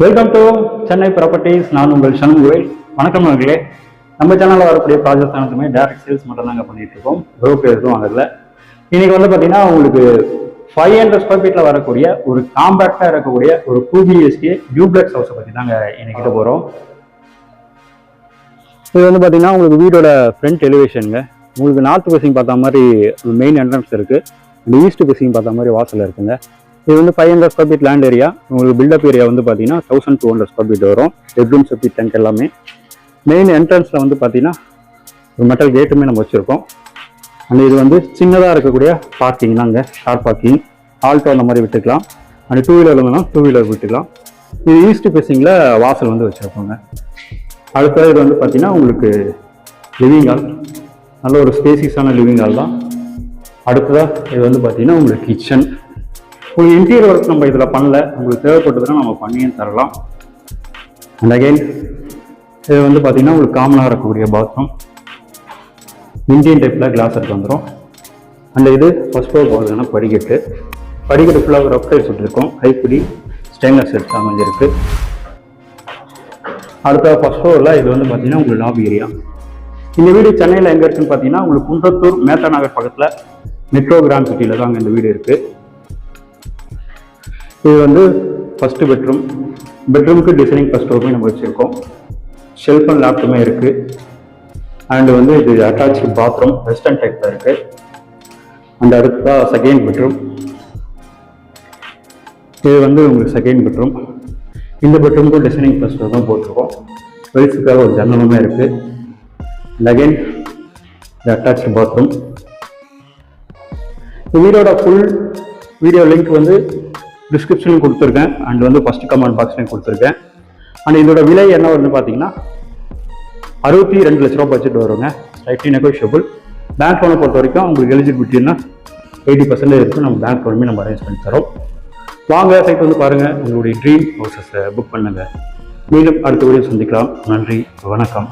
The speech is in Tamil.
வெல்கம் டு சென்னை ப்ராப்பர்ட்டிஸ் நான் உங்கள் சண்முகவேல் வணக்கம் நண்பர்களே. நம்ம சேனலில் வரக்கூடிய ப்ராஜெக்ட் அனைத்துமே டேரக்ட் சேல்ஸ் மட்டும் நாங்கள் பண்ணிட்டு இருக்கோம். ப்ரோக்கர் எதுவும் வாங்கல இன்னைக்கு வந்து பார்த்தீங்கன்னா உங்களுக்கு ஃபைவ் ஹண்ட்ரட் ஸ்கொயர் ஃபீட்டில் வரக்கூடிய ஒரு காம்பேக்டாக இருக்கக்கூடிய ஒரு டூ பிஹெச்கே டியூப்ளெக்ஸ் ஹவுஸை பற்றி தாங்க இன்னைக்கிட்ட போகிறோம் இது வந்து பார்த்தீங்கன்னா உங்களுக்கு வீடோட ஃப்ரண்ட் எலிவேஷனுங்க உங்களுக்கு நார்த் பசிங் பார்த்த மாதிரி மெயின் என்ட்ரன்ஸ் இருக்குது ஈஸ்ட் பசிங் பார்த்த மாதிரி வாசல் இருக்குங்க. இது வந்து five hundred square feet land area உங்களுக்கு பில்டப் ஏரியா வந்து பார்த்தீங்கன்னா thousand two hundred square feet வரும். பெட்ரூம் செப்டி டேங்க் எல்லாமே. மெயின் என்ட்ரன்ஸில் வந்து பார்த்தீங்கன்னா ஒரு மெட்டல் கேட்டுமே நம்ம வச்சுருக்கோம். அண்ட் இது வந்து சின்னதாக இருக்கக்கூடிய பார்க்கிங் தாங்க கார் பார்க்கிங் ஆல்டோ அந்த மாதிரி விட்டுக்கலாம். அண்ட் டூ வீலர் இருந்ததுன்னா டூ வீலர் விட்டுக்கலாம். இது ஈஸ்ட் பேசிங்கில் வாசல் வந்து வச்சுருக்கோங்க. அடுத்த இது வந்து பார்த்தீங்கன்னா உங்களுக்கு லிவிங் ஹால் நல்ல ஒரு ஸ்பேசிஸான லிவிங் ஹால் தான். அடுத்ததாக இது வந்து பார்த்தீங்கன்னா உங்களுக்கு கிச்சன் ஒரு இன்டீரியர் ஒர்க் நம்ம இதில் பண்ணல. உங்களுக்கு தேவைப்பட்டதுன்னா நம்ம பண்ணியும் தரலாம். அண்ட் அகைன் இது வந்து பார்த்தீங்கன்னா உங்களுக்கு காமனாக இருக்கக்கூடிய பாத்ரூம் இந்தியன் டைப்பில் கிளாஸ் எடுத்து வந்துடும் அண்ட் இது ஃபஸ்ட் ஃப்ளோர் போகிறதுனா படிக்கட்டு. படிக்கட்டு ஃபுல்லாக ஒரு அப்டைஸ் சுட்டிருக்கோம் கைப்பிடி ஸ்டெயின்லெஸ் எடுத்து அமைஞ்சிருக்கு. அடுத்த ஃபர்ஸ்ட் ஃப்ளோரில் இது வந்து பார்த்தீங்கன்னா உங்களுக்கு லாபி ஏரியா இந்த வீடு சென்னையில் எங்கே இருக்குன்னு பார்த்தீங்கன்னா உங்களுக்கு குன்றத்தூர் மேத்தா நகர் பக்கத்தில் மெட்ரோ கிராண்ட் சிட்டியில் தான் இந்த வீடு இருக்குது இது வந்து ஃபஸ்ட்டு பெட்ரூம் பெட்ரூமுக்கு டிசைனிங் ஃபஸ்ட் ரூமே நம்ம வச்சுருக்கோம். ஷெல்ஃப் அண்ட் லேப்டுமே இருக்குது அண்டு வந்து இது அட்டாச் பாத்ரூம் வெஸ்டர்ன் டைப்பில் இருக்குது அண்ட் அடுத்ததாக செகண்ட் பெட்ரூம் இது வந்து உங்களுக்கு செகண்ட் பெட்ரூம் இந்த பெட்ரூமுக்கும் டிசைனிங் ஃபஸ்ட் தான் போட்டிருக்கோம். வெளிச்சுக்காக ஒரு ஜன்னலுமே இருக்குது லெகன் இது அட்டாச் பாத்ரூம் வீடோட ஃபுல் வீடியோ லிங்க் வந்து டிஸ்கிரிப்ஷனும் கொடுத்துருக்கேன். அண்ட் வந்து ஃபஸ்ட் கமெண்ட் பாக்ஸ்லையும் கொடுத்துருக்கேன். அண்ட் இதோட விலை என்ன வருதுன்னு பார்த்தீங்கன்னா அறுபத்தி ரெண்டு லட்ச ரூபா பட்ஜெட் வருங்க. ஸ்லைட்லி நெகோஷியபிள் பேங்க் லோனை பொறுத்த வரைக்கும் உங்களுக்கு எலிஜிபிலிட்டின்னா எயிட்டி பர்சன்டேஜ் இருக்கும். நம்ம பேங்க் லோனுமே நம்ம அரேஞ்ச் பண்ணி தரோம். வாங்க சைட் வந்து பாருங்கள் உங்களுடைய ட்ரீம் ஹவுசஸை புக் பண்ணுங்கள் மீண்டும் அடுத்த வீடியோ சந்திக்கலாம். நன்றி வணக்கம்.